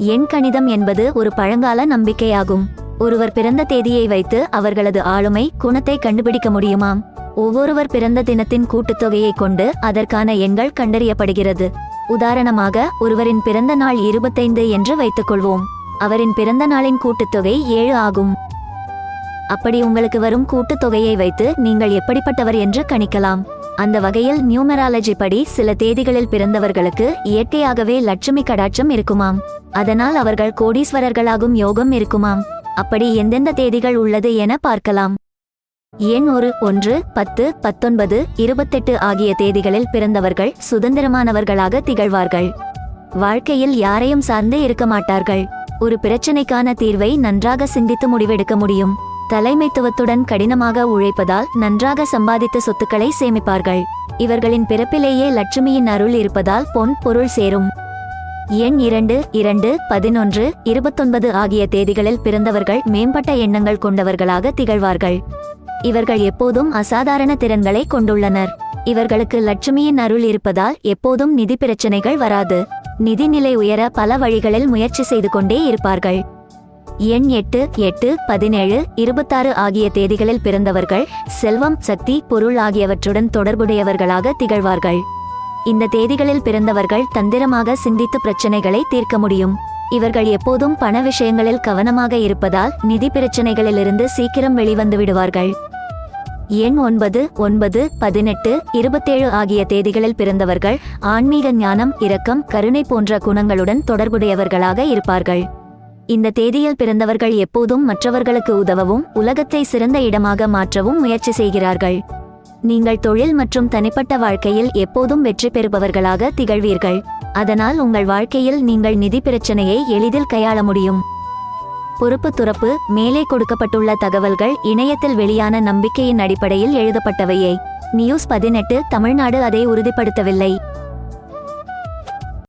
எண் கணிதம் என்பது ஒரு பழங்கால நம்பிக்கையாகும். ஒருவர் பிறந்த தேதியை வைத்து அவர்களது ஆளுமை குணத்தை கண்டுபிடிக்க முடியுமாம்? ஒவ்வொருவர் பிறந்த தினத்தின் கூட்டுத்தொகையை கொண்டு அதற்கான எண்கள் கண்டறியப்படுகிறது. உதாரணமாக ஒருவரின் பிறந்த நாள் இருபத்தைந்து என்று வைத்துக்கொள்வோம். அவரின் பிறந்த நாளின் கூட்டுத்தொகை ஏழு ஆகும். அப்படி உங்களுக்கு வரும் கூட்டுத்தொகையை வைத்து நீங்கள் எப்படிப்பட்டவர் என்று கணிக்கலாம். அந்த வகையில் நியூமராலஜி படி சில தேதிகளில் பிறந்தவர்களுக்கு இயற்கையாகவே லட்சுமி கடாட்சம் இருக்குமாம். அதனால் அவர்கள் கோடீஸ்வரர்களாகும் யோகம் இருக்குமாம். அப்படி எந்தெந்த தேதிகள் உள்ளது என பார்க்கலாம். எண் ஒரு ஒன்று பத்து பத்தொன்பது இருபத்தெட்டு ஆகிய தேதிகளில் பிறந்தவர்கள் சுதந்திரமானவர்களாக திகழ்வார்கள். வாழ்க்கையில் யாரையும் சார்ந்து இருக்க மாட்டார்கள். ஒரு பிரச்சனைக்கான தீர்வை நன்றாக சிந்தித்து முடிவெடுக்க முடியும். தலைமைத்துவத்துடன் கடினமாக உழைப்பதால் நன்றாக சம்பாதித்த சொத்துக்களை சேமிப்பார்கள். இவர்களின் பிறப்பிலேயே லட்சுமியின் அருள் இருப்பதால் பொன் பொருள் சேரும். எண் இரண்டு இரண்டு பதினொன்று இருபத்தொன்பது ஆகிய தேதிகளில் பிறந்தவர்கள் மேம்பட்ட எண்ணங்கள் கொண்டவர்களாக திகழ்வார்கள். இவர்கள் எப்போதும் அசாதாரண திறன்களை கொண்டுள்ளனர். இவர்களுக்கு லட்சுமியின் அருள் இருப்பதால் எப்போதும் நிதி பிரச்சனைகள் வராது. நிதிநிலை உயர பல வழிகளில் முயற்சி செய்து கொண்டே இருப்பார்கள். எண் எட்டு எட்டு பதினேழு இருபத்தாறு ஆகிய தேதிகளில் பிறந்தவர்கள் செல்வம் சக்தி பொருள் ஆகியவற்றுடன் தொடர்புடையவர்களாக திகழ்வார்கள். இந்த தேதிகளில் பிறந்தவர்கள் தந்திரமாக சிந்தித்து பிரச்சனைகளை தீர்க்க முடியும். இவர்கள் எப்போதும் பண விஷயங்களில் கவனமாக இருப்பதால் நிதி பிரச்சனைகளிலிருந்து சீக்கிரம் வெளிவந்து விடுவார்கள். எண் ஒன்பது ஒன்பது பதினெட்டு இருபத்தேழு ஆகிய தேதிகளில் பிறந்தவர்கள் ஆன்மீக ஞானம் இரக்கம் கருணை போன்ற குணங்களுடன் தொடர்புடையவர்களாக இருப்பார்கள். இந்த தேதியில் பிறந்தவர்கள் எப்போதும் மற்றவர்களுக்கு உதவவும் உலகத்தை சிறந்த இடமாக மாற்றவும் முயற்சி செய்கிறார்கள். நீங்கள் தொழில் மற்றும் தனிப்பட்ட வாழ்க்கையில் எப்போதும் வெற்றி பெறுபவர்களாக திகழ்வீர்கள். அதனால் உங்கள் வாழ்க்கையில் நீங்கள் நிதி பிரச்சனையை எளிதில் கையாள முடியும். பொறுப்பு துறப்பு மேலே கொடுக்கப்பட்டுள்ள தகவல்கள் இணையத்தில் வெளியான நம்பிக்கையின் அடிப்படையில் எழுதப்பட்டவையே. நியூஸ் பதினெட்டு தமிழ்நாடு அதை உறுதிப்படுத்தவில்லை.